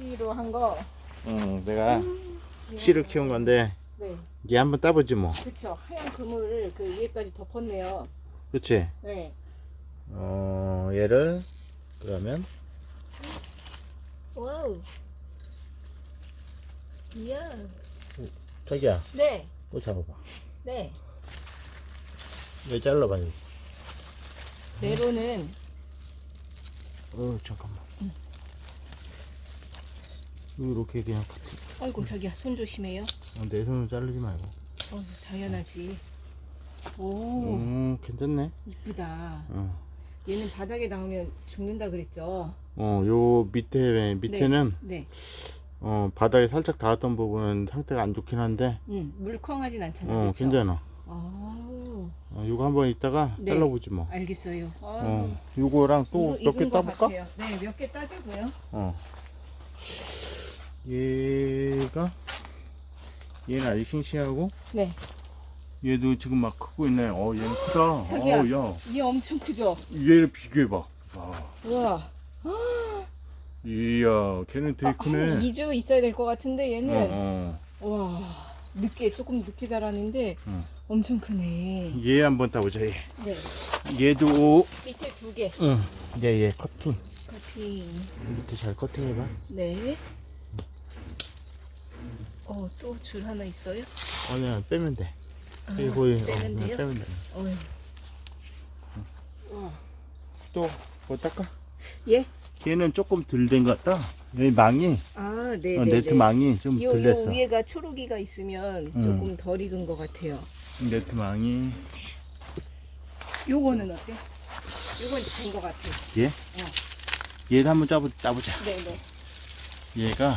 씨로 한 거. 응, 내가 음, 씨를 키운 건데 네, 이제 한번 따보지 뭐. 그쵸. 하얀 그물을 그 위에까지 덮었네요. 그렇지? 네. 어, 얘를 그러면 와우. 이야. 자기야, 네, 또 잡아봐. 네. 얘 잘라봐. 여기. 메론은 어, 잠깐만. 이렇게 그냥. 아이고 자기야 손 조심해요. 어, 내 손을 자르지 말고. 어, 당연하지. 오, 음, 괜찮네. 이쁘다. 어. 얘는 바닥에 나오면 죽는다 그랬죠. 어, 요 밑에 밑에는 네. 어 바닥에 살짝 닿았던 부분은 상태가 안 좋긴 한데 음, 물컹하진 않잖아요. 어? 괜찮아. 아우, 어, 요거 한번 이따가 네. 잘라보지 뭐. 알겠어요. 아우, 어, 요거랑 또 몇 개 따볼까? 네, 몇 개 따자고요. 어. 얘가 얘는 아직 싱싱하고 네, 얘도 지금 막 크고 있네. 어, 얘는 크다. 자기야. 어, 야, 얘 엄청 크죠? 얘를 비교해봐. 와, 우와. 이야, 걔는 되게 아, 한 크네. 2주 있어야 될 것 같은데 얘는 어, 어. 와 늦게 조금 늦게 자라는데 응. 엄청 크네. 얘 한번 따보자. 얘. 네, 얘도, 밑에 두 개. 응, 얘, 얘 커팅. 커팅. 밑에 잘 커팅해봐. 네. 어, 또 줄 하나 있어요? 아니야, 빼면 돼. 아, 이거 어, 빼면 그냥 돼요? 빼면 돼. 어휴. 와. 또뭐 딸까? 예? 걔는 조금 덜 된 것 같다. 여기 망이 아, 네, 어, 네, 네트 네. 망이 좀 요, 덜 요 됐어. 위에가 초록이가 있으면 음. 조금 덜 익은 것 같아요. 네트 망이 요거는 어때? 요건 된것 같아요. 얘? 얘를 한번 짜보, 짜보자. 네, 네. 얘가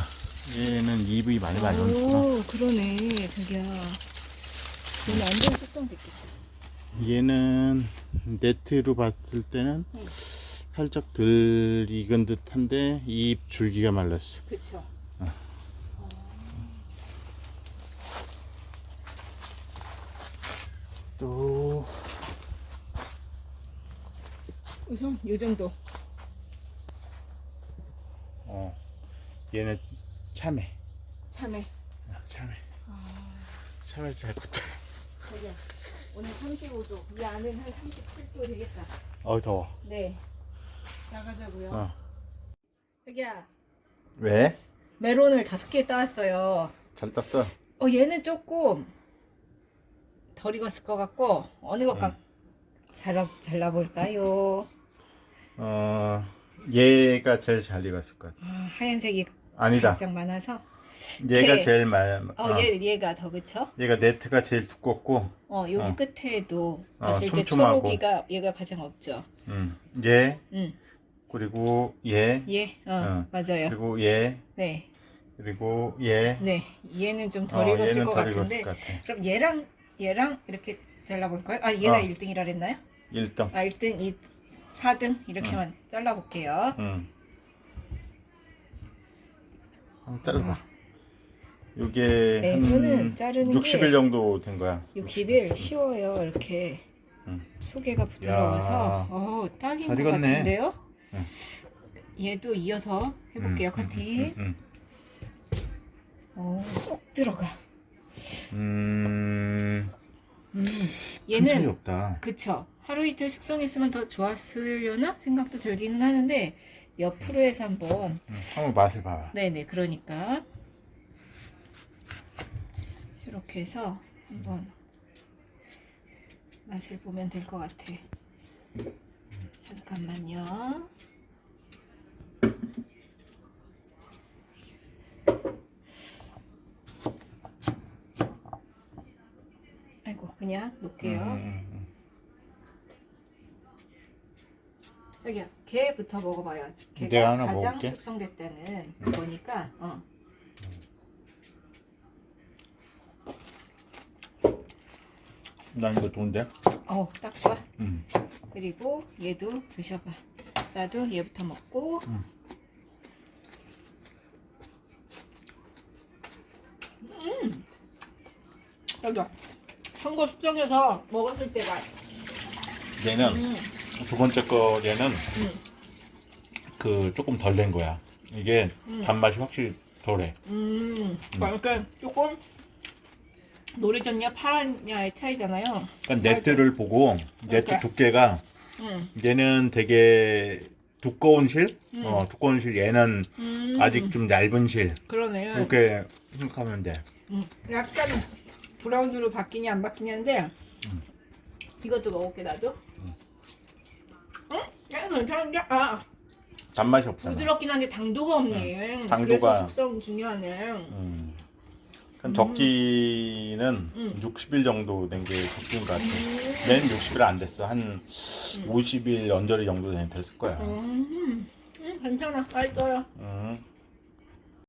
얘는 EV 많이 많이 오는구나. 오, 그러네, 자기야. 얘는 완전 숙성됐겠다. 얘는 네트로 봤을 때는 음. 살짝 덜 익은 듯한데 잎 줄기가 말랐어. 그쵸. 또 우선 요 정도. 어, 얘는 참외. 참외. 어, 참외. 아, 참외 잘 컸다. 자기야. 오늘 35도. 이 안은 한 37도 되겠다. 어 더워. 네. 나가자고요. 어. 자기야. 왜? 메론을 다섯 개 따왔어요. 잘 땄어. 어, 얘는 조금 덜 익었을 것 같고, 어느 것과 음. 잘라, 잘라 볼까요? 어, 얘가 제일 잘 익었을 것 같아. 아, 하얀색이 아니다. 가장 많아서. 얘가 걔. 제일 많아. 어, 얘, 얘가 더 그쵸? 얘가 네트가 제일 두껍고, 어, 여기 어. 끝에도 어, 봤을 때 촘촘하고. 초록이가 얘가 가장 없죠. 음, 얘 응, 그리고 얘 얘, 어, 어. 맞아요. 그리고 얘 네, 그리고 얘. 네, 얘는 좀 덜 어, 익었을 얘는 것덜 같은데. 익었을 것 같아. 그럼 얘랑 얘랑 이렇게 잘라 볼까요? 아, 얘가 어. 1등이라 그랬나요? 1등. 아, 1등, 2, 4등 이렇게만 잘라 볼게요. 음. 한번 자르봐. 요게 네, 한 이거는 자르는 60일 게 정도 된 거야. 60일 쉬워요. 이렇게 음. 소개가 부드러워서 야. 어, 딱인 잘것 익었네. 같은데요? 응. 얘도 이어서 해볼게요. 음, 커팅. 음, 어, 쏙 들어가. 음, 음, 큰 차이 얘는 없다. 그쵸. 하루 이틀 숙성했으면 더 좋았으려나 생각도 들기는 하는데 옆으로 해서 한번 음, 한번 맛을 봐봐. 네네 그러니까 이렇게 해서 한번 맛을 보면 될 것 같아. 잠깐만요. 아이고 그냥 놓을게요. 음, 음, 자기야, 게부터 먹어봐요. 내가 게가 하나 가장 먹을게. 숙성됐다는 거니까. 어. 음. 난 이거 좋은데? 어, 딱 좋아. 음. 그리고 얘도 드셔봐. 나도 얘부터 먹고. 음. 음. 자기야, 한거 숙성해서 먹었을 때 맛. 얘는 음. 두 번째 거 얘는 음. 그 조금 덜 된 거야. 이게 단맛이 확실히 덜해. 음, 그러니까 조금 노래졌냐 파랗냐의 차이잖아요. 그러니까 네트를 보고 네트 그러니까. 두께가 음, 얘는 되게 두꺼운 실, 어 두꺼운 실. 얘는 음, 아직 좀 얇은 실. 그러네. 이렇게 생각하면 돼. 음, 약간 브라운으로 바뀌냐 안 바뀌냐인데 이것도 먹을게 나도. 응? 야, 괜찮은데? 아 단맛이 없잖아. 부드럽긴 한데 당도가 없네. 당도가- 그래서 숙성 중요하네. 음. 한 적기는 음. 60일 정도 된 게 적기인 것 같아. 얘는 60일 안 됐어. 한 50일 언저리 정도 됐을 거야. 음, 음, 괜찮아. 맛있어요. 음.